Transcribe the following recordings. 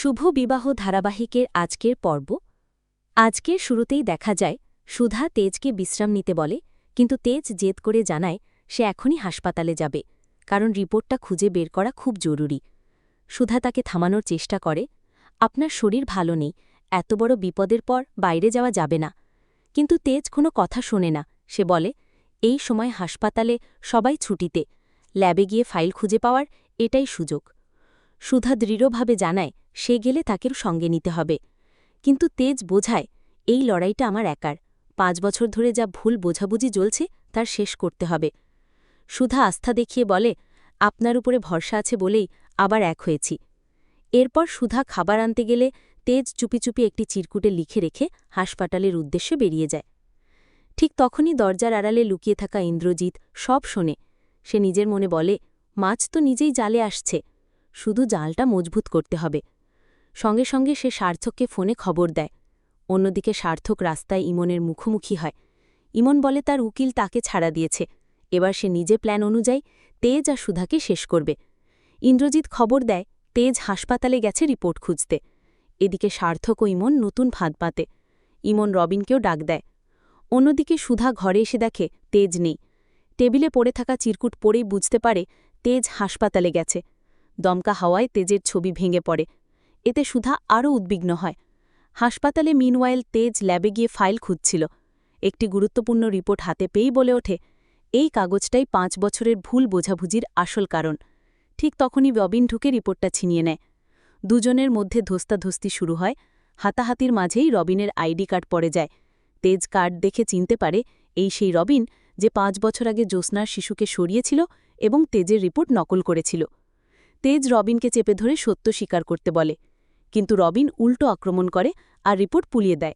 শুভ বিবাহ ধারাবাহিকের আজকের পর্ব। আজকের শুরুতেই দেখা যায়, সুধা তেজকে বিশ্রাম নিতে বলে, কিন্তু তেজ জেদ করে জানায়, সে এখনই হাসপাতালে যাবে, কারণ রিপোর্টটা খুঁজে বের করা খুব জরুরি। সুধা তাকে থামানোর চেষ্টা করে, আপনার শরীর ভালো নেই, এত বড় বিপদের পর বাইরে যাওয়া যাবে না। কিন্তু তেজ কোনো কথা শোনে না, সে বলে, এই সময় হাসপাতালে সবাই ছুটিতে, ল্যাবে গিয়ে ফাইল খুঁজে পাওয়ার এটাই সুযোগ। সুধা দৃঢ়ভাবে জানায়, সে গেলে তাকেও সঙ্গে নিতে হবে। কিন্তু তেজ বোঝায়, এই লড়াইটা আমার একার। পাঁচ বছর ধরে যা ভুল বোঝাবুঝি জ্বলছে, তার শেষ করতে হবে। সুধা আস্থা দেখিয়ে বলে, আপনার উপরে ভরসা আছে বলেই আবার এক হয়েছি। এরপর সুধা খাবার আনতে গেলে তেজ চুপি চুপি একটি চিরকুটে লিখে রেখে হাসপাতালের উদ্দেশ্যে বেরিয়ে যায়। ঠিক তখনই দরজার আড়ালে লুকিয়ে থাকা ইন্দ্রজিৎ সব শোনে। সে নিজের মনে বলে, মাছ তো নিজেই জালে আসছে। শুধু জালটা মজবুত করতে হবে। সঙ্গে সঙ্গে সে সার্থককে ফোনে খবর দেয়। অন্যদিকে সার্থক রাস্তায় ইমনের মুখোমুখি হয়। ইমন বলে তার উকিল তাকে ছাড়া দিয়েছে। এবার সে নিজে প্ল্যান অনুযায়ী তেজ আর সুধাকে শেষ করবে। ইন্দ্রজিৎ খবর দেয়, তেজ হাসপাতালে গেছে রিপোর্ট খুঁজতে। এদিকে সার্থক ও ইমন নতুন ফাঁদ পাতে। ইমন রবিনকেও ডাক দেয়। অন্যদিকে সুধা ঘরে এসে দেখে তেজ নেই। টেবিলে পড়ে থাকা চিরকুট পড়েই বুঝতে পারে তেজ হাসপাতালে গেছে। দমকা হাওয়ায় তেজের ছবি ভেঙে পড়ে। এতে সুধা আরও উদ্বিগ্ন হয়। হাসপাতালে মিনওয়াইল তেজ ল্যাবে গিয়ে ফাইল খুঁজছিল। একটি গুরুত্বপূর্ণ রিপোর্ট হাতে পেয়েই বলে ওঠে, এই কাগজটাই পাঁচ বছরের ভুল বোঝাবুঝির আসল কারণ। ঠিক তখনই রবিন ঢুকে রিপোর্টটা ছিনিয়ে নেয়। দুজনের মধ্যে ধস্তাধস্তি শুরু হয়। হাতাহাতির মাঝেই রবিনের আইডি কার্ড পড়ে যায়। তেজ কার্ড দেখে চিনতে পারে এই সেই রবিন যে পাঁচ বছর আগে জ্যোৎস্নার শিশুকে সরিয়েছিল এবং তেজের রিপোর্ট নকল করেছিল। তেজ রবিনকে চেপে ধরে সত্য স্বীকার করতে বলে। কিন্তু রবিন উল্টো আক্রমণ করে আর রিপোর্ট পুলিয়ে দেয়।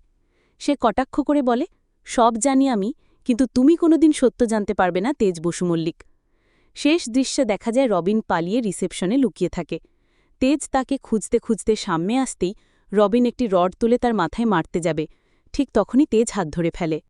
সে কটাক্ষ করে বলে, সব জানি আমি, কিন্তু তুমি কোনোদিন সত্য জানতে পারবে না তেজ বসু মল্লিক। শেষ দৃশ্যে দেখা যায় রবিন পালিয়ে রিসেপশনে লুকিয়ে থাকে। তেজ তাকে খুঁজতে খুঁজতে সামনে আসতেই রবিন একটি রড তুলে তার মাথায় মারতে যাবে। ঠিক তখনই তেজ হাত ধরে ফেলে।